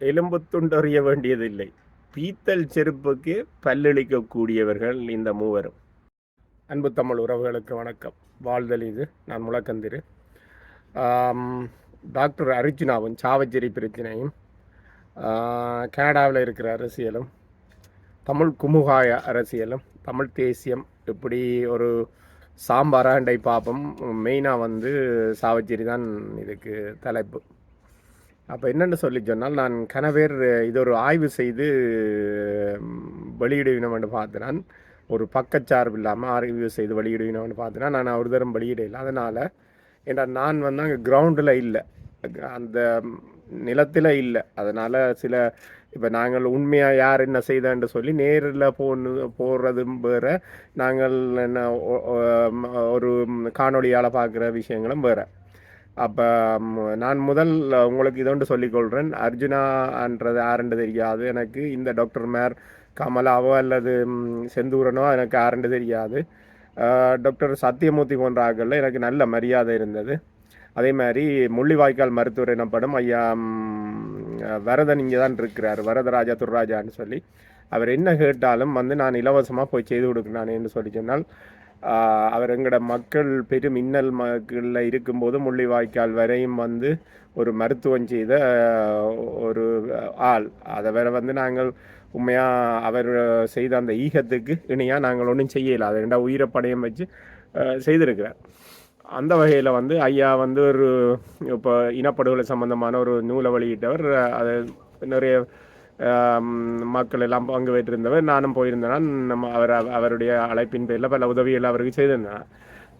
எலும்பு துண்டறிய வேண்டியதில்லை. பீத்தல் செருப்புக்கு பல்லளிக்கக்கூடியவர்கள் இந்த மூவரும். அன்பு தமிழ் உறவுகளுக்கு வணக்கம். வாழ்தல் இது. நான் முழக்கந்திரு. டாக்டர் அர்ஜுனாவும் சாவச்சேரி பிரச்சனையும் கனடாவில் இருக்கிற அரசியலும் தமிழ் குமுகாய அரசியலும் தமிழ் தேசியம் இப்படி ஒரு சாம்பாராண்டை பார்ப்போம் மெயினாக வந்து சாவச்சேரி தான் இதுக்கு தலைப்பு. அப்போ என்னென்னு சொல்லி சொன்னால் நான் கனவேர் இது ஒரு ஆய்வு செய்து ம், என்று பார்த்தினான். ஒரு பக்கச்சார்பு இல்லாமல் ஆய்வு செய்து வெளியிடுவினோம்னு பார்த்தேன்னா. நான் ஒரு தரம் வெளியிடல அதனால் ஏன்னா நான் வந்து அங்கே கிரவுண்டில் இல்லை. அந்த நிலத்தில் இல்லை. அதனால் சில இப்போ நாங்கள் உண்மையாக யார் என்ன செய்தான்னு சொல்லி நேரில் போன்னு போடுறதும் வேறு. நாங்கள் என்ன ஒரு காணொளியால் பார்க்குற விஷயங்களும் வேறு. அப்போ நான் முதல் உங்களுக்கு இதொன்று சொல்லிக்கொள்கிறேன் அர்ஜுனான்றது ஆரண்டு தெரியாது. எனக்கு இந்த டாக்டர் மேர் கமலாவோ அல்லது செந்தூரனோ எனக்கு ஆரண்டு தெரியாது. டாக்டர் சத்தியமூர்த்தி போன்ற ஆக்களில் எனக்கு நல்ல மரியாதை இருந்தது. அதே மாதிரி முள்ளிவாய்க்கால் மருத்துவர் எனப்படும் ஐயா வரதன் இங்கே தான் இருக்கிறார். வரதராஜா துர்ராஜான்னு சொல்லி. அவர் என்ன கேட்டாலும் வந்து நான் இலவசமாக போய் செய்து கொடுக்குறானேன்னு சொல்லி சொன்னால் அவர் எங்களோட மக்கள் பெரும் இன்னல் மக்களில் இருக்கும்போது முள்ளிவாய்க்கால் வரையும் வந்து ஒரு மருத்துவம் செய்த ஒரு ஆள். அதை வேற வந்து நாங்கள் உண்மையாக அவர் செய்த அந்த ஈகத்துக்கு இணையாக நாங்கள் ஒன்றும் செய்யலை. அதை ரெண்டா உயிரை படையம் வச்சு செய்திருக்கிறார். அந்த வகையில் வந்து ஐயா வந்து ஒரு இப்போ இனப்படுகொலை சம்பந்தமான ஒரு நூலை வெளியிட்டவர். அது நிறைய மக்கள் எல்லாம் பங்கு பெற்றிருந்தவர். நானும் போயிருந்தேன் நம்ம அவர் அவருடைய அழைப்பின் பேரில் பல உதவிகள் அவருக்கு செய்திருந்தேன்.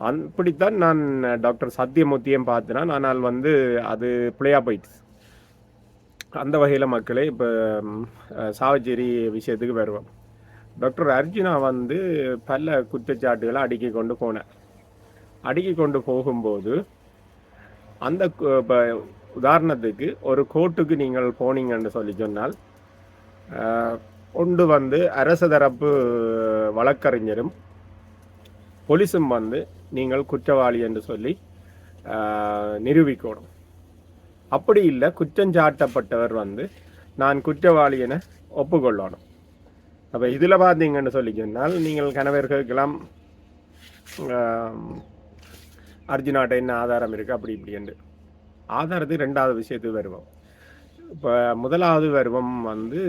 அப்படித்தான் நான் டாக்டர் சத்தியமூர்த்தியும் பார்த்தேன். ஆனால் வந்து அது பிள்ளையா போயிடுச்சு அந்த வகையில் மக்களே இப்போ சாவச்சேரி விஷயத்துக்கு வருவோம். டாக்டர் அர்ஜுனா வந்து பல குற்றச்சாட்டுகளை அடுக்கி கொண்டு போனேன் அடுக்கி கொண்டு போகும்போது அந்த இப்போ உதாரணத்துக்கு ஒரு கோர்ட்டுக்கு நீங்கள் போனீங்கன்னு சொல்லி சொன்னால் ஒன்று வந்து அரச தரப்பு வழக்கறிஞரும் போலீஸும் வந்து நீங்கள் குற்றவாளி என்று சொல்லி நிரூபிக்கணும். அப்படி இல்லை குற்றஞ்சாட்டப்பட்டவர் வந்து நான் குற்றவாளி என ஒப்புக்கொள்ளணும். அப்போ இதில் பார்த்தீங்கன்னு சொல்லி சொன்னால் நீங்கள் கணவர்களுக்கெல்லாம் அர்ஜுனாட்ட என்ன ஆதாரம் இருக்குது அப்படி இப்படின்ட்டு ஆதாரத்துக்கு ரெண்டாவது விஷயத்துக்கு வருவோம். இப்போ முதலாவது வருவம் வந்து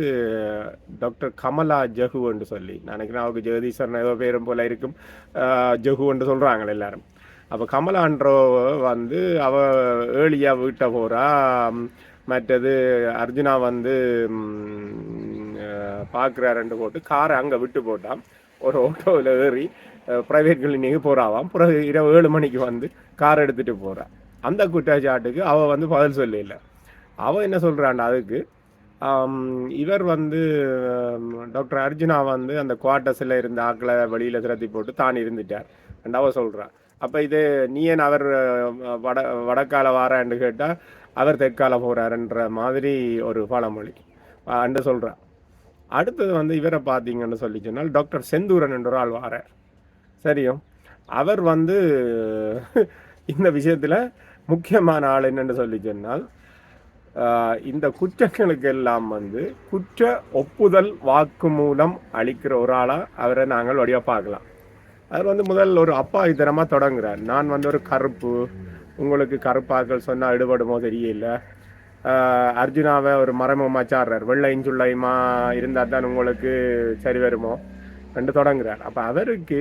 டாக்டர் கமலா ஜஹுன்னு சொல்லி. நினைக்கிறேன் அவங்க ஜெகதீஸ்வரன் ஏதோ பேரும் போல இருக்கும். ஆஹ், ஜஹுன்னு சொல்கிறாங்களே எல்லாரும். அப்போ கமலான்றோ வந்து அவ ஏழியாக வீட்டை போகிறா மற்றது அர்ஜுனா வந்து பார்க்குறாருண்டு போட்டு காரை அங்கே விட்டு போட்டான். ஒரு ஆட்டோவில் ஏறி ப்ரைவேட் கிளினிக்கு போகிறாவாம் பிறகு இரவு ஏழு மணிக்கு வந்து கார் எடுத்துகிட்டு போகிறான் அந்த குற்றச்சாட்டுக்கு அவள் வந்து பதில் சொல்லல. அவள் என்ன சொல்கிறாண்டா அதுக்கு? இவர் வந்து டாக்டர் அர்ஜுனா வந்து அந்த குவார்ட்டர்ஸில் இருந்த ஆக்களை வெளியில் திரத்தி போட்டு தான் இருந்துட்டார். ரெண்டாவது சொல்கிறான் அப்போ இது நீ ஏன் அவர் வட வடக்கால வாரான்னு கேட்டால் அவர் தெற்கால போகிறாருன்ற மாதிரி ஒரு பழமொழி. அன்று சொல்கிறான் அடுத்தது வந்து இவரை பார்த்தீங்கன்னு சொல்லி சொன்னால் டாக்டர் செந்தூரன் என்ற ஆள் வாரார். சரியும்? அவர் வந்து இந்த விஷயத்தில் முக்கியமான ஆள் என்னென்னு சொல்லி சொன்னால் இந்த குற்றங்களுக்கு எல்லாம் வந்து குற்ற ஒப்புதல் வாக்கு மூலம் அளிக்கிற ஒரு ஆளாக அவரை நாங்கள் வழியாக பார்க்கலாம். அவர் வந்து முதல் ஒரு அப்பாவித்தனமாக தொடங்குறார். நான் வந்து ஒரு கருப்பு உங்களுக்கு கருப்பாக்கள் சொன்னால் ஈடுபடுமோ தெரியல. அர்ஜுனாவை ஒரு மரமமாக சாடுறார் வெள்ளையும் சுள்ளையுமா இருந்தால் தான் உங்களுக்கு சரி வருமோ என்று தொடங்குறார். அப்போ அவருக்கு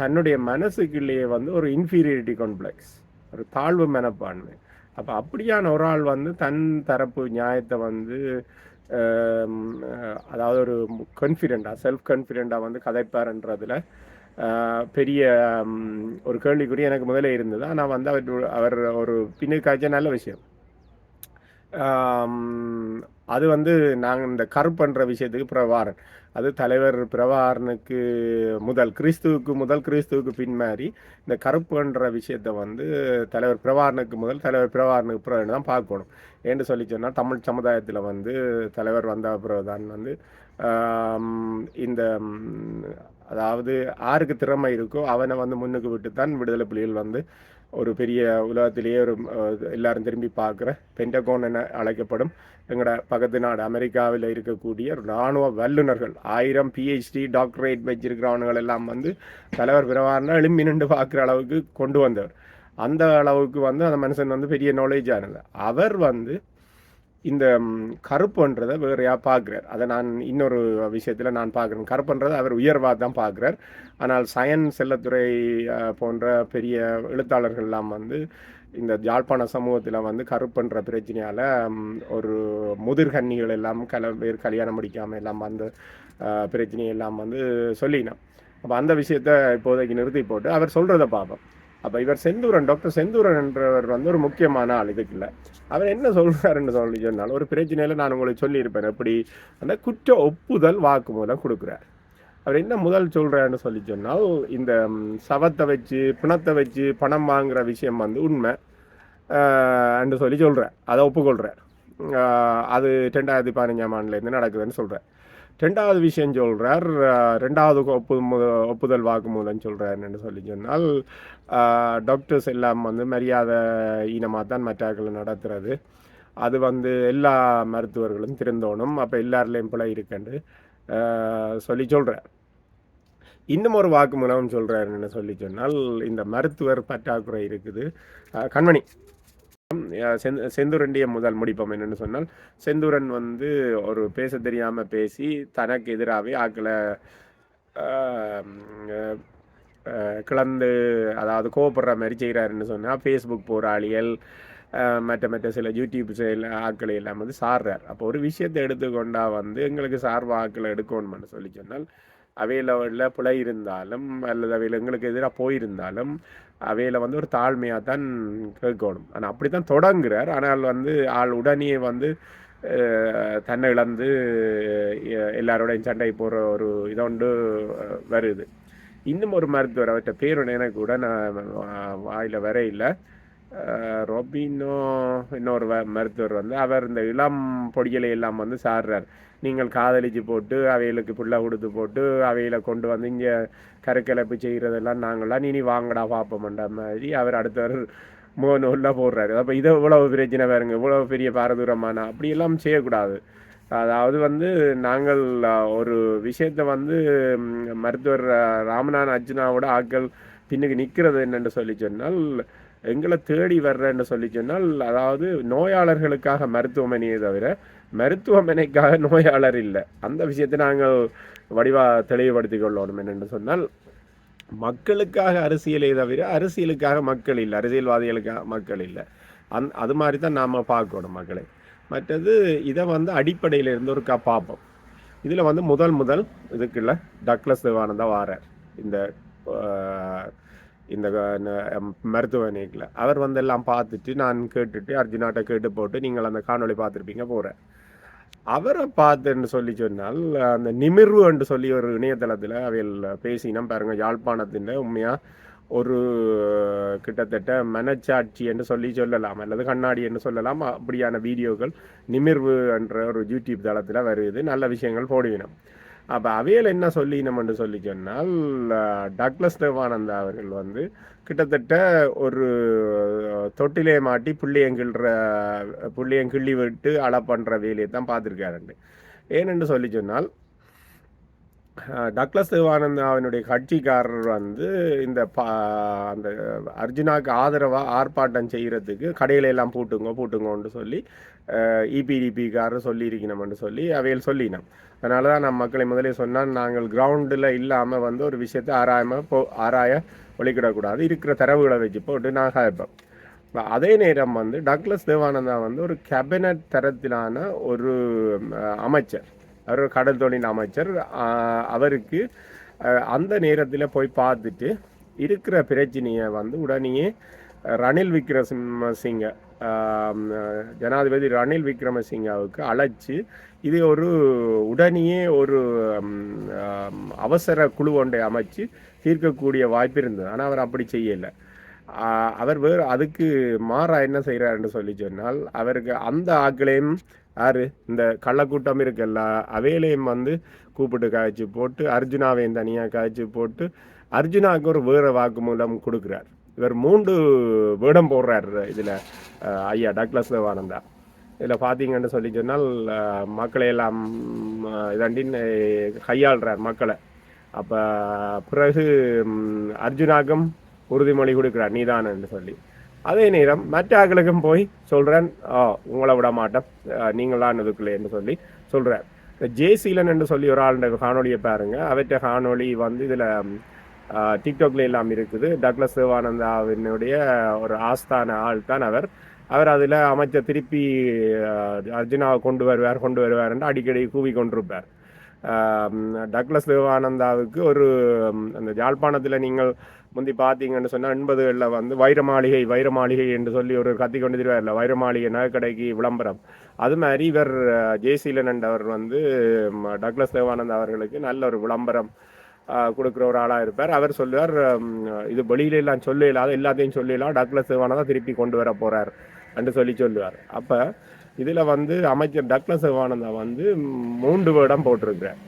தன்னுடைய மனசுக்குள்ளேயே வந்து ஒரு இன்ஃபீரியாரிட்டி காம்ப்ளெக்ஸ் ஒரு தாழ்வு மனப்பான்மை. அப்போ அப்படியான ஒரு ஆள் வந்து தன் தரப்பு நியாயத்தை வந்து அதாவது ஒரு கான்ஃபிடெண்ட்டாக செல்ஃப் கான்ஃபிடெண்ட்டாக வந்து கதைப்பார்ன்றதில் பெரிய ஒரு கேள்விக்குறி எனக்கு முதலே இருந்தது. ஆனால் வந்து அவர் அவர் ஒரு பின்னுக்கு காய்ச்ச நல்ல விஷயம். அது வந்து நாங்கள் இந்த கருப்புன்ற விஷயத்துக்கு பிரவாரன் அது தலைவர் பிரபாகரனுக்கு முதல் கிறிஸ்துவுக்கு முதல் கிறிஸ்துவுக்கு பின்மாறி இந்த கருப்புன்ற விஷயத்தை வந்து தலைவர் பிரபாகரனுக்கு முதல் தலைவர் பிரபாகரனுக்கு பிறகு தான் பார்க்கணும். ஏன்னு சொல்லி சொன்னால் தமிழ் சமுதாயத்தில் வந்து தலைவர் வந்த பிறகுதான் வந்து இந்த அதாவது யாருக்கு திறமை இருக்கோ அவனை வந்து முன்னுக்கு விட்டு தான் விடுதலை புலிகள் வந்து ஒரு பெரிய உலகத்திலேயே ஒரு எல்லாரும் திரும்பி பார்க்குற பென்டகோன் என அழைக்கப்படும் எங்களோட பக்கத்து நாடு அமெரிக்காவில் இருக்கக்கூடிய இராணுவ வல்லுநர்கள் ஆயிரம் பிஹெச்டி டாக்டரேட் வச்சிருக்கிறவனுகள் எல்லாம் வந்து தலைவர் பிரவாரனா எழும்பி நின்று பார்க்குற அளவுக்கு கொண்டு வந்தவர். அந்த அளவுக்கு வந்து அந்த மனுஷன் வந்து பெரிய நாலேஜ் ஆனது அவர் வந்து இந்த கருப்புன்றதை வேறையாக பார்க்குறார். அதை நான் இன்னொரு விஷயத்தில் நான் பார்க்குறேன். கருப்புன்றதை அவர் உயர்வாக தான் பார்க்குறார். ஆனால் சயன்ஸ் செல்லத்துறை போன்ற பெரிய எழுத்தாளர்கள்லாம் வந்து இந்த யாழ்ப்பாண சமூகத்தில் வந்து கருப்புன்ற பிரச்சனையால் ஒரு முதிர்கன்னிகள் எல்லாம் கல பேர் கல்யாணம் முடிக்காமல் எல்லாம் வந்து பிரச்சனையெல்லாம் எல்லாம் வந்து சொல்லினான் அப்போ அந்த விஷயத்தை இப்போதைக்கு நிறுத்தி போட்டு அவர் சொல்கிறத பார்ப்போம் அப்போ இவர் செந்தூரன் டாக்டர் செந்தூரன் என்றவர் வந்து ஒரு முக்கியமான ஆள் இதுக்குல்ல அவர் என்ன சொல்கிறாருன்னு சொல்லி சொன்னால் ஒரு பிரச்சனையில் நான் உங்களுக்கு சொல்லியிருப்பேன் எப்படி? அந்த குற்ற ஒப்புதல் வாக்குமூலம் கொடுக்குறாரு. அவர் என்ன முதல் சொல்றாருன்னு சொல்லி சொன்னால் இந்த சவத்தை வச்சு பிணத்தை வச்சு பணம் வாங்குற விஷயம் வந்து உண்மை. என்று சொல்லி சொல்கிறார் அதை ஒப்புக்கொள்கிறார் அது ரெண்டாயிரத்தி பதினஞ்சாம் ஆண்டுலேருந்து நடக்குதுன்னு சொல்கிறார் ரெண்டாவது விஷயம் சொல்கிறார் ரெண்டாவது ஒப்பு ஒப்புதல் வாக்குமூலம் சொல்கிறாருன்னு சொல்லி சொன்னால் டாக்டர்ஸ் எல்லாம் வந்து மரியாதை ஈனமாக தான் மற்றாக்களை நடத்துறது. அது வந்து எல்லா மருத்துவர்களும் திருந்தோணும். அப்போ எல்லாருலேயும் பிழை இருக்குன்னு சொல்லி சொல்கிறார் இன்னும் ஒரு வாக்குமூலம் சொல்கிறாருன்னு சொல்லி சொன்னால் இந்த மருத்துவர் பற்றாக்குறை இருக்குது. கண்மணி. செந்து செந் முதல் முடிப்போம் என்னென்னு சொன்னால் செந்தூரன் வந்து ஒரு பேச தெரியாமல் பேசி தனக்கு எதிராகவே ஆக்களை ஆஹ், கிளந்து அதாவது கோவப்படுற மாதிரி செய்கிறாருன்னு சொன்னால் ஃபேஸ்புக் போராளிகள் மற்ற மற்ற சில யூடியூப் செயல் ஆக்களை எல்லாம் வந்து சார்றார். அப்போ ஒரு விஷயத்தை எடுத்துக்கொண்டா வந்து எங்களுக்கு சார்பு ஆக்களை எடுக்கணும்னு சொல்லி சொன்னால் அவையில் உள்ள பிழை இருந்தாலும் அல்லது அவையில் எங்களுக்கு எதிராக போயிருந்தாலும் அவையில் வந்து ஒரு தாழ்மையாக தான் கேட்கணும். ஆனால் அப்படி தான் தொடங்குறார். ஆனால் வந்து ஆள் உடனே வந்து தன்னை இழந்து எல்லாரோடையும் சண்டை போடுற ஒரு இதொண்டு அஹ், வருது. இன்னும் ஒரு மருத்துவர் அவர்கிட்ட பேர் எனக்கு கூட நான் வாயில் வரையில ரொபினோ இன்னொரு வ- மருத்துவர் வந்து அவர் இந்த இளம் பொடிகளை எல்லாம் வந்து சாடுறார் நீங்கள் காதலிச்சு போட்டு அவைகளுக்கு புள்ள கொடுத்து போட்டு அவைகளை கொண்டு வந்து இங்கே கருக்கலைப்பு செய்கிறதெல்லாம் நாங்களாம் இனி வாங்கடா பார்ப்போம்ன்ற மாதிரி அவர் அடுத்தவர் முகநூலில் போடுறாரு. அப்போ இதை இவ்வளோ பிரச்சனை பாருங்க இவ்வளோ பெரிய பாரதூரமான அப்படியெல்லாம் செய்யக்கூடாது. அதாவது வந்து நாங்கள் ஒரு விஷயத்தை வந்து மருத்துவர் ராமநாதன் அர்ஜுனாவோட ஆட்கள் பின்னுக்கு நிற்கிறது என்னென்று சொல்லி சொன்னால் எங்களை தேடி வர்றேன்னு சொல்லி சொன்னால் அதாவது நோயாளர்களுக்காக மருத்துவமனையை தவிர மருத்துவமனைக்காக நோயாளர் இல்லை. அந்த விஷயத்தை நாங்கள் வடிவா தெளிவுபடுத்திக் கொள்ளணும் என்னென்று சொன்னால் மக்களுக்காக அரசியலை தவிர அரசியலுக்காக மக்கள் இல்லை. அரசியல்வாதிகளுக்காக மக்கள் இல்லை. அந் அது மாதிரி தான் நாம் பார்க்கணும் மக்களை. மற்றது இதை வந்து அடிப்படையில் இருந்து ஒரு பார்ப்போம். இதில் வந்து முதல் முதல் இதுக்குள்ள டக்ளஸ் தேவானந்தா வாரார். இந்த இந்த மருத்துவமனைக்குள்ள. அவர் வந்து எல்லாம் பார்த்துட்டு நான் கேட்டுட்டு அர்ஜுனாட்ட கேட்டு போட்டு நீங்கள் அந்த காணொளி பார்த்துருப்பீங்க போகிறேன் அவரை பார்த்துன்னு சொல்லி சொன்னால் அந்த நிமிர்வு என்று சொல்லி ஒரு இணையதளத்தில் அவையில் பேசினோம் பாருங்க யாழ்ப்பாணத்தின் உண்மையாக ஒரு கிட்டத்தட்ட மனச்சாட்சி என்று சொல்லி சொல்லலாம் அல்லது கண்ணாடி என்று சொல்லலாம் அப்படியான வீடியோக்கள் நிமிர்வு என்ற ஒரு யூடியூப் தளத்தில் வருது நல்ல விஷயங்கள் போடுவினோம். அப்போ அவையில் என்ன சொல்லினோம் என்று சொல்லி சொன்னால் டக்ளஸ் தேவானந்தா அவர்கள் வந்து கிட்டத்தட்ட ஒரு தொட்டிலே மாட்டி புள்ளியங்கிள்ற புள்ளியங்கிள்ளி விட்டு அலை பண்ணுற வேலையை தான் பார்த்துருக்காருண்டு. ஏனென்று சொல்லி சொன்னால் டக்ளஸ் தேவானந்தா அவனுடைய கட்சிக்காரர் வந்து இந்த பா அந்த அர்ஜுனாவுக்கு ஆதரவாக ஆர்ப்பாட்டம் செய்கிறதுக்கு கடையில எல்லாம் பூட்டுங்க பூட்டுங்கன்னு சொல்லி இபிடிபிக்காரர் சொல்லியிருக்கணும்னு சொல்லி அவையில் சொல்லினோம் அதனால தான் நான் மக்களை முதலே சொன்னால் நாங்கள் கிரவுண்டில் இல்லாமல் வந்து ஒரு விஷயத்தை ஆராயாம போ ஆராய ஒழிக்கிடக்கூடாது இருக்கிற தரவுகளை வச்சு போட்டு நான் இருப்பேன் அதே நேரம் வந்து டக்ளஸ் தேவானந்தா வந்து ஒரு கேபினட் தரத்திலான ஒரு அமைச்சர். அவர் ஒரு கடல் தொழில் அமைச்சர். அவருக்கு அந்த நேரத்தில் போய் பார்த்துட்டு இருக்கிற பிரச்சனையை வந்து உடனேயே ரணில் விக்ரமசிங்க ஜனாதிபதி ரணில் விக்ரமசிங்காவுக்கு அழைச்சி இது ஒரு உடனேயே ஒரு அவசர குழு ஒன்றை அமைச்சு தீர்க்கக்கூடிய வாய்ப்பு இருந்தது. ஆனால் அவர் அப்படி செய்யலை. அவர் வேறு அதுக்கு மாறா என்ன செய்கிறாருன்னு சொல்லி சொன்னால் அவருக்கு அந்த ஆக்களையும் யாரு? இந்த கள்ளக்கூட்டம் இருக்குல்ல அவையிலையும் வந்து கூப்பிட்டு காய்ச்சி போட்டு அர்ஜுனாவையும் தனியாக காய்ச்சி போட்டு அர்ஜுனாவுக்கு ஒரு வேறு வாக்குமூலம் கொடுக்குறார். இவர் மூன்று வேடம் போடுறார் இதில் ஐயா டக்ளஸ் தேவானந்தா இதில் பார்த்தீங்கன்னு சொல்லி சொன்னால் மக்களை எல்லாம் இதாண்டின் கையாளுறார் மக்களை. அப்போ பிறகு அர்ஜுனாக்கும் உறுதிமொழி கொடுக்குறார் நீதானன்னு சொல்லி. அதே நேரம் மற்ற ஆக்களுக்கும் போய் சொல்கிறேன் ஆ உங்களை விட மாட்டேன் நீங்களாம் இதுக்குள்ளேன்னு சொல்லி சொல்கிறார் இந்த ஜேசீலன் என்று சொல்லி ஒரு ஆளுடைய காணொலியை பாருங்கள் அவற்ற காணொலி வந்து இதில் டிக்டாக்ல எல்லாம் இருக்குது. டக்ளஸ் சிவானந்தாவினுடைய ஒரு ஆஸ்தான ஆள் தான் அவர். அவர் அதில் அமைச்சர் திருப்பி அர்ஜுனாவை கொண்டு வருவார் கொண்டு வருவார்ன்னு அடிக்கடி கூவி கொண்டிருப்பார் டக்ளஸ் தேவானந்தாவுக்கு ஒரு அந்த யாழ்ப்பாணத்தில் நீங்கள் முந்தி பார்த்தீங்கன்னு சொன்னால் எண்பதுகளில் வந்து வைர மாளிகை வைர மாளிகை என்று சொல்லி ஒரு கத்தி கொண்டு திருவார்ல வைர மாளிகை நகைக்கடைக்கு விளம்பரம். அது மாதிரி இவர் ஜெய்சீலன் என்றவர் வந்து டக்ளஸ் தேவானந்தா அவர்களுக்கு நல்ல ஒரு விளம்பரம் கொடுக்குற ஒரு ஆளாக இருப்பார். அவர் சொல்லுவார் இது வெளியில எல்லாம் சொல்ல இல்லாத எல்லாத்தையும் சொல்லிடலாம் டக்ளஸ் தேவானந்தா திருப்பி கொண்டு வர போறார் என்று சொல்லி சொல்லுவார். அப்போ இதில் வந்து அமைச்சர் டக்ளஸ் தேவானந்தா வந்து மூண்டு மூன்று வேடம் போட்டிருக்கிறார்.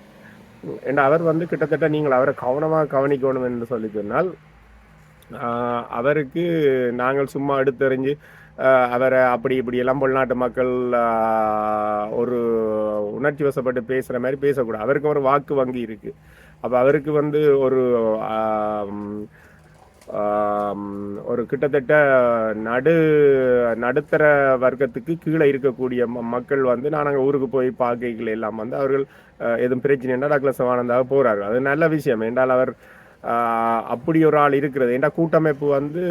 ஏன்னா அவர் வந்து கிட்டத்தட்ட நீங்கள் அவரை கவனமாக கவனிக்கணும் என்று சொல்லி சொன்னால் அவருக்கு நாங்கள் சும்மா எடுத்தெறிஞ்சு அவரை அப்படி இப்படி எல்லாம் உள்நாட்டு மக்கள் ஒரு உணர்ச்சி வசப்பட்டு பேசுகிற மாதிரி பேசக்கூடாது. அவருக்கு ஒரு வாக்கு வங்கி இருக்குது அப்போ அவருக்கு வந்து ஒரு ஒரு கிட்டத்தட்ட நடு நடுத்தர வர்க்கத்துக்கு கீழே இருக்கக்கூடிய மக்கள் வந்து நாங்கள் ஊருக்கு போய் பார்க்கைகள் எல்லாம் வந்து அவர்கள் எதுவும் பிரச்சனைன்னா டாக்டர் ஆனந்தாக போகிறார்கள் அது நல்ல விஷயம். என்றால் அவர் அப்படி ஒரு ஆள் இருக்கிறது. ஏன்னா கூட்டமைப்பு வந்து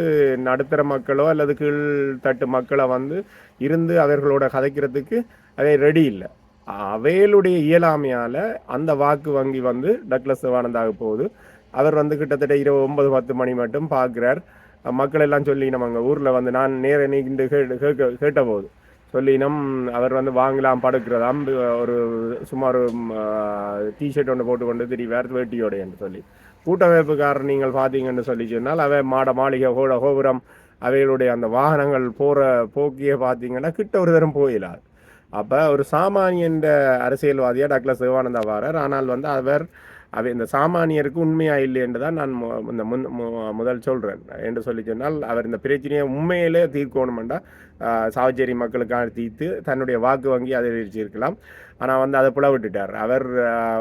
நடுத்தர மக்களோ அல்லது கீழ்த்தட்டு மக்களை வந்து இருந்து அவர்களோட கதைக்கிறதுக்கு அதே ரெடி இல்லை. அவையலுடைய இயலாமையால் அந்த வாக்கு வங்கி வந்து டக்ளஸ் வானந்தாக போகுது. அவர் வந்து கிட்டத்தட்ட இரவு ஒன்பது பத்து மணி மட்டும் பார்க்குறார். மக்கள் எல்லாம் சொல்லி நம்ம அங்கே ஊரில் வந்து நான் நேர நீண்டு கேட்க கேட்ட போது சொல்லினம் அவர் வந்து வாங்கலாம் படுக்கிறதாம் ஒரு சுமார் டிஷர்ட் ஒன்று போட்டுக்கொண்டு வேறு வேட்டியோட என்று சொல்லி. கூட்டமைப்புக்காரர் நீங்கள் பார்த்தீங்கன்னு சொல்லி சொன்னால் அவை மாட மாளிகை கோட கோபுரம் அவைகளுடைய அந்த வாகனங்கள் போகிற போக்கியே பார்த்தீங்கன்னா கிட்ட ஒரு தரம் போயிடாது அப்போ ஒரு சாமானியன்ற அரசியல்வாதியாக டாக்டர் சிவானந்தா வாரர். ஆனால் வந்து அவர் அவை இந்த சாமானியருக்கு உண்மையா இல்லை என்று தான் நான் இந்த முன் முதல் சொல்கிறேன் என்று சொல்லி சொன்னால் அவர் இந்த பிரச்சனையை உண்மையிலே தீர்க்கணுமெண்டா சாவச்சேரி மக்களுக்காக தீர்த்து தன்னுடைய வாக்கு வங்கி அதிகரிச்சிருக்கலாம். ஆனால் வந்து அதை புலவிட்டுட்டார். அவர்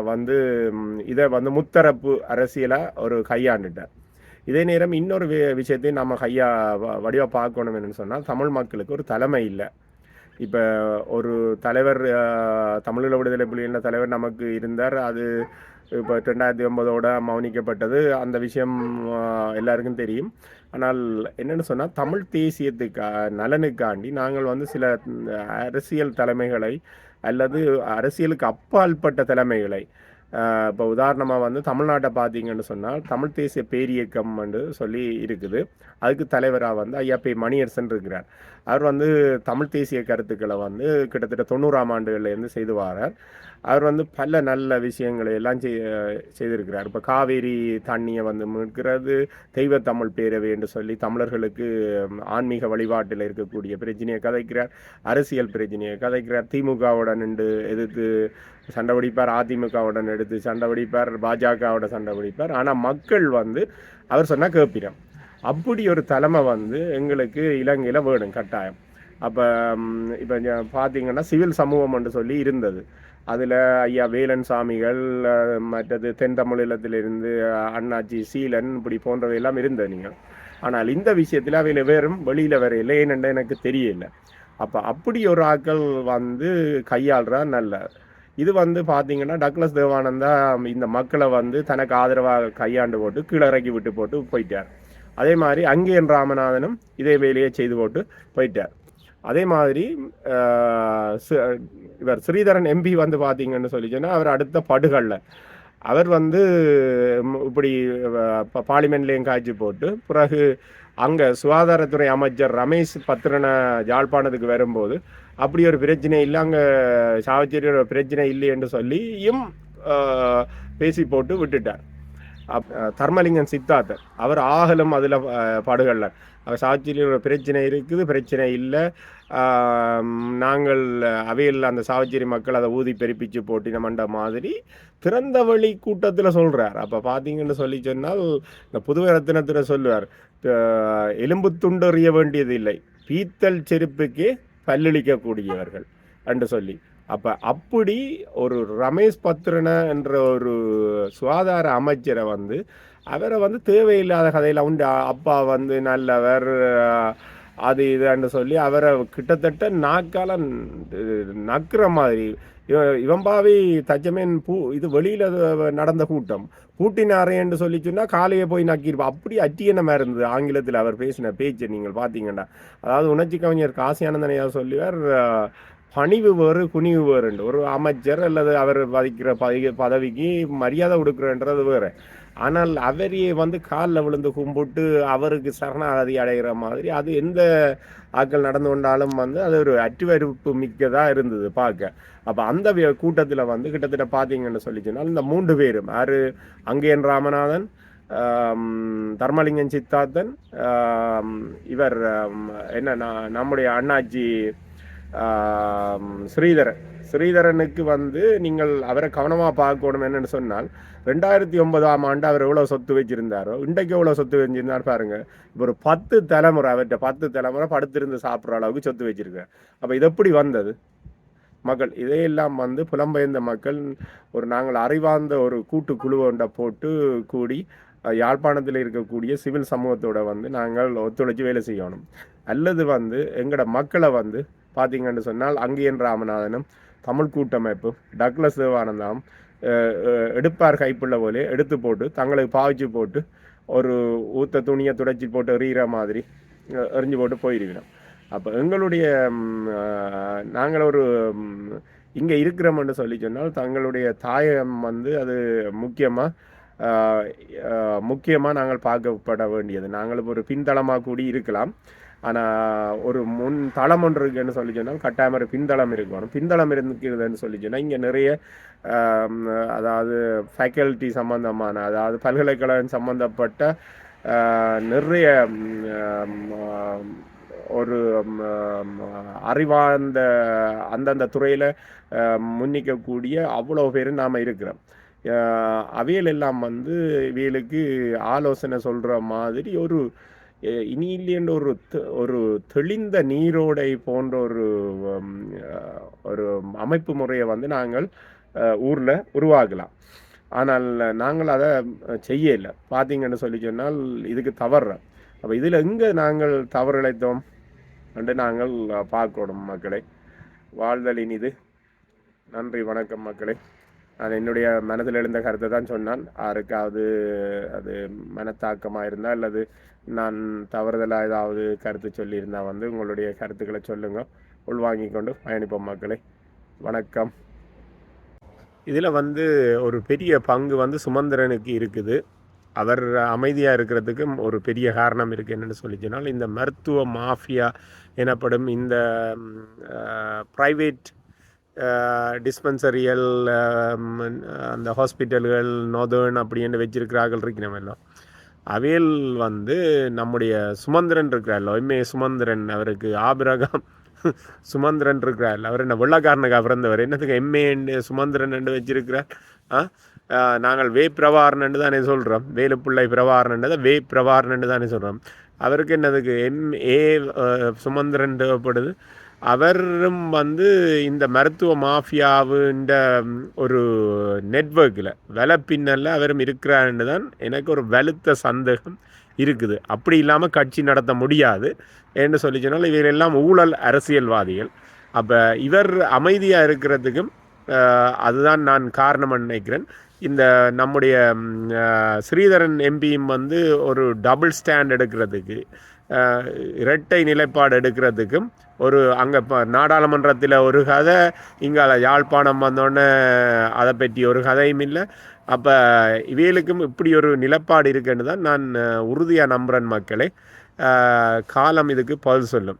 வந்து இதை வந்து முத்தரப்பு அரசியலாக ஒரு கையாண்டுட்டார். இதே நேரம் இன்னொரு வி- விஷயத்தையும் நம்ம கையா வ- பார்க்கணும் என்னன்னு சொன்னால் தமிழ் மக்களுக்கு ஒரு தலைமை இல்லை. இப்போ ஒரு தலைவர் தமிழீழ விடுதலை புலிகளின் தலைவர் நமக்கு இருந்தார். அது இப்போ ரெண்டாயிரத்தி ஒன்பதோட மௌனிக்கப்பட்டது. அந்த விஷயம் எல்லாருக்கும் தெரியும். ஆனால் என்னென்னு சொன்னால் தமிழ் தேசியத்துக்கா நலனுக்காண்டி நாங்கள் வந்து சில அரசியல் தலைமைகளை அல்லது அரசியலுக்கு அப்பாற்பட்ட தலைமைகளை இப்போ உதாரணமாக வந்து தமிழ்நாட்டை பார்த்தீங்கன்னு சொன்னால் தமிழ் தேசிய பேரியக்கம் என்று சொல்லி இருக்குது. அதுக்கு தலைவராக வந்து ஐயா பே மணியரசன் இருக்கிறார். அவர் வந்து தமிழ் தேசிய கருத்துக்களை வந்து கிட்டத்தட்ட தொண்ணூறாம் ஆண்டுகள்லேருந்து செய்து வரார். அவர் வந்து பல நல்ல விஷயங்களை எல்லாம் செய் செய்திருக்கிறார். இப்போ காவேரி தண்ணியை வந்து மீட்கிறது தெய்வ தமிழ் பேரவை என்று சொல்லி தமிழர்களுக்கு ஆன்மீக வழிபாட்டில் இருக்கக்கூடிய பிரச்சனையை கதைக்கிறார் அரசியல் பிரச்சனையை கதைக்கிறார். திமுகவுடன் நின்று எதிர்த்து சண்டை பிடிப்பார் அதிமுகவுடன் எடுத்து சண்டை பிடிப்பார் பாஜகவோட சண்டை பிடிப்பார். ஆனால் மக்கள் வந்து அவர் சொன்னால் கேட்பிடம் அப்படி ஒரு தலைமை வந்து எங்களுக்கு இலங்கையில் வேணும் கட்டாயம். அப்போ இப்போ பார்த்தீங்கன்னா சிவில் சமூகம் சொல்லி இருந்தது. அதில் ஐயா வேலன் சாமிகள் மற்றது தென் தமிழீழத்திலிருந்து அண்ணாச்சி சீலன் இப்படி போன்றவை எல்லாம் இருந்தது நீங்கள். ஆனால் இந்த விஷயத்தில் அவையில் வேறும் வெளியில் வேற இல்லை ஏனென்று எனக்கு தெரியல அப்போ அப்படி ஒரு ஆட்கள் வந்து கையாளுறா நல்ல இது வந்து பார்த்தீங்கன்னா டக்ளஸ் தேவானந்தா இந்த மக்களை வந்து தனக்கு ஆதரவாக கையாண்டு போட்டு கீழே இறக்கி விட்டு போட்டு போயிட்டார். அதே மாதிரி அங்கேயன் ராமநாதனும் இதே வேலையை செய்து போட்டு போயிட்டார். அதே மாதிரி இவர் ஸ்ரீதரன் எம்பி வந்து பார்த்தீங்கன்னு சொல்லி சொன்னால் அவர் அடுத்த படுகல்ல அவர் வந்து இப்படி ப- பார்லிமெண்ட்லேயும் காய்ச்சி போட்டு பிறகு அங்கே சுகாதாரத்துறை அமைச்சர் ரமேஷ் பத்திரனை யாழ்ப்பாணத்துக்கு வரும்போது அப்படி ஒரு பிரச்சனை இல்லை அங்கே சாவச்சேரியோட பிரச்சனை இல்லை என்று சொல்லியும் பேசி போட்டு விட்டுட்டார். தர்மலிங்கம் சித்தார்த்தர். அவர் ஆகலும் அதில் பாடுகள்ல. அவர் சாவச்சேரியோட பிரச்சனை இருக்குது பிரச்சனை இல்லை. நாங்கள் அவையில் அந்த சாவச்சேரி மக்கள் அதை ஊதி பெருப்பிச்சு போட்டினமன்ற மாதிரி திறந்த வழி கூட்டத்தில் சொல்கிறார் அப்போ பார்த்தீங்கன்னு சொல்லி சொன்னால் இந்த புதுவை ரத்தினத்தில் சொல்லுவார் எலும்பு துண்டறிய வேண்டியது இல்லை பீத்தல் செருப்புக்கு பல்லளிக்கக்கூடியவர்கள். என்று சொல்லி. அப்போ அப்படி ஒரு ரமேஷ் பத்ரன என்ற ஒரு சுகாதார அமைச்சரை வந்து அவரை வந்து தேவையில்லாத கதையில் உண்டு. அப்பா வந்து நல்லவர் அது இதுன்னு சொல்லி அவரை கிட்டத்தட்ட நாக்கால நக்குற மாதிரி. இவம்பாவி தச்சமேன் பூ இது வெளியில் நடந்த கூட்டம். கூட்டினாரேன்னு சொல்லி சொன்னால் காலையை போய் நக்கியிருப்போம் அப்படி அட்டியனமாக இருந்தது. ஆங்கிலத்தில் அவர் பேசின பேச்சு நீங்கள் பார்த்தீங்கன்னா. அதாவது உணர்ச்சி கவிஞர் காசியானந்தனையா சொல்லுவார் பணிவு வேறு குனிவு வேறுண்டு. ஒரு அமைச்சர் அல்லது அவர் வதிக்கிற பதவி பதவிக்கு மரியாதை கொடுக்குறன்றது வேறு. ஆனால் அவரையே வந்து காலில் விழுந்து கும்பிட்டு அவருக்கு சரணாகதி அடைகிற மாதிரி அது எந்த ஆக்கள் நடந்து கொண்டாலும் வந்து அது ஒரு அற்றுவருப்பு மிக்கதாக இருந்தது பார்க்க. அப்போ அந்த கூட்டத்தில் வந்து கிட்டத்தட்ட பார்த்தீங்கன்னு சொல்லி சொன்னால் இந்த மூன்று பேரும் யார்? அங்கேயன் ராமநாதன் தர்மலிங்கன் சித்தார்த்தன் இவர் என்ன நம்முடைய அண்ணாச்சி ஸ்ரீதரன். ஸ்ரீதரனுக்கு வந்து நீங்கள் அவரை கவனமாக பார்க்கணும் என்னன்னு சொன்னால் ரெண்டாயிரத்தி ஒன்பதாம் ஆண்டு அவர் எவ்வளோ சொத்து வச்சிருந்தாரோ இன்றைக்கு எவ்வளோ சொத்து வச்சிருந்தார் பாருங்க. இப்போ ஒரு பத்து தலைமுறை அவர்கிட்ட பத்து தலைமுறை படுத்திருந்து சாப்பிட்ற அளவுக்கு சொத்து வச்சிருக்கார். அப்போ இது எப்படி வந்தது? மக்கள் இதையெல்லாம் வந்து புலம்பெயர்ந்த மக்கள் ஒரு நாங்கள் அறிவார்ந்த ஒரு கூட்டு குழுவொன்றை போட்டு கூடி யாழ்ப்பாணத்தில் இருக்கக்கூடிய சிவில் சமூகத்தோட வந்து நாங்கள் ஒத்துழைச்சி வேலை செய்யணும். அல்லது வந்து எங்களோட மக்களை வந்து பார்த்தீங்கன்னு சொன்னால் அங்கேயன் ராமநாதனும் தமிழ் கூட்டமைப்பு டக்ளஸ் தேவானந்தாம் எடுப்பார் கைப்புள்ள போலே எடுத்து போட்டு தங்களுக்கு பாவிச்சு போட்டு ஒரு ஊத்த துணியை துடைச்சி போட்டு எறிகிற மாதிரி எறிஞ்சு போட்டு போயிருக்கிறோம். அப்போ எங்களுடைய நாங்கள் ஒரு இங்கே இருக்கிறோம்னு சொல்லி சொன்னால் தங்களுடைய தாயம் வந்து அது முக்கியமாக முக்கியமாக நாங்கள் பார்க்கப்பட வேண்டியது. நாங்கள் ஒரு பின்தளமாக கூடி இருக்கலாம். ஆனால் ஒரு முன் தளம் ஒன்று இருக்குன்னு சொல்லி சொன்னால் கட்டாயம் ஒரு பின்தளம் இருக்கணும் பின்தளம் இருக்குதுன்னு சொல்லி சொன்னால் இங்கே நிறைய அதாவது ஃபேக்கல்ட்டி சம்மந்தமான அதாவது பல்கலைக்கழகம் சம்மந்தப்பட்ட நிறைய ஒரு அறிவார்ந்த அந்தந்த துறையில் முன்னிக்கக்கூடிய அவ்வளோ பேர் நாம் இருக்கிறோம். அவியல் எல்லாம் வந்து இவைகளுக்கு ஆலோசனை சொல்கிற மாதிரி ஒரு இனியில்லைன்ற ஒரு ஒரு தெளிந்த நீரோடை போன்ற ஒரு ஒரு அமைப்பு முறையை வந்து நாங்கள் ஊரில் உருவாக்கலாம். ஆனால் நாங்கள் அதை செய்யலை பார்த்தீங்கன்னு சொல்லி சொன்னால் இதுக்கு தவறுறோம் அப்போ இதில் எங்கே நாங்கள் தவறிழைத்தோம் என்று நாங்கள் பார்க்கணும் மக்களை. வாழ்தலின் இது நன்றி வணக்கம் மக்களை. நான் என்னுடைய மனதில் எழுந்த கருத்தை தான் சொன்னான். யாருக்காவது அது மனத்தாக்கமாக இருந்தால் அல்லது நான் தவறுதலாக ஏதாவது கருத்து சொல்லியிருந்தால் வந்து உங்களுடைய கருத்துக்களை சொல்லுங்கள் உள்வாங்கி கொண்டு பயணிப்போம் மக்களை. வணக்கம். இதில் வந்து ஒரு பெரிய பங்கு வந்து சுமந்திரனுக்கு இருக்குது. அவர் அமைதியாக இருக்கிறதுக்கு ஒரு பெரிய காரணம் இருக்குது என்னென்னு சொல்லிச்சுனால் இந்த மருத்துவ மாஃபியா எனப்படும் இந்த ப்ரைவேட் டிஸ்பென்சரியல் அந்த ஹாஸ்பிட்டல்கள் நொதர்ன் அப்படின்னு வச்சிருக்கிறார்கள் இருக்கிறவெல்லாம் அவியல் வந்து நம்முடைய சுமந்திரன் இருக்கிறார். எம்ஏ சுமந்திரன் அவருக்கு ஆபிரகாம் சுமந்திரன் இருக்கிறார். அவர் என்ன வெள்ளக்காரனுக்கு பிறந்தவர்? என்னத்துக்கு எம்ஏ சுமந்திரன் என்று வச்சிருக்கிறார்? நாங்கள் வே பிரவாரன் தானே சொல்கிறோம் வேலுப்பிள்ளை பிரவாரன் தான் வே பிரவாரன் தானே சொல்கிறோம் அவருக்கு என்னதுக்கு? எம் ஏ சுமந்திரன் தேவைப்படுது. அவரும் வந்து இந்த மருத்துவ மாஃபியாவுன்ற ஒரு நெட்ஒர்க்கில் வில பின்னலில் அவரும் இருக்கிறாருன்னு தான் எனக்கு ஒரு வலுத்த சந்தேகம் இருக்குது. அப்படி இல்லாமல் கட்சி நடத்த முடியாது என்று சொல்லி சொன்னால் இவர் எல்லாம் ஊழல் அரசியல்வாதிகள். அப்போ இவர் அமைதியாக இருக்கிறதுக்கும் அதுதான் நான் காரணம் நினைக்கிறேன். இந்த நம்முடைய ஸ்ரீதரன் எம்பியும் வந்து ஒரு டபுள் ஸ்டாண்ட் எடுக்கிறதுக்கு இரட்டை நிலைப்பாடு எடுக்கிறதுக்கும் ஒரு அங்கே இப்போ நாடாளுமன்றத்தில் ஒரு கதை இங்கே யாழ்ப்பாணம் வந்தோடனே அதை பற்றி ஒரு கதையும் இல்லை. அப்போ இவைகளுக்கும் இப்படி ஒரு நிலப்பாடு இருக்குன்னு தான் நான் உறுதியாக நம்புகிறேன் மக்களை. காலம் இதுக்கு பதில் சொல்லும்.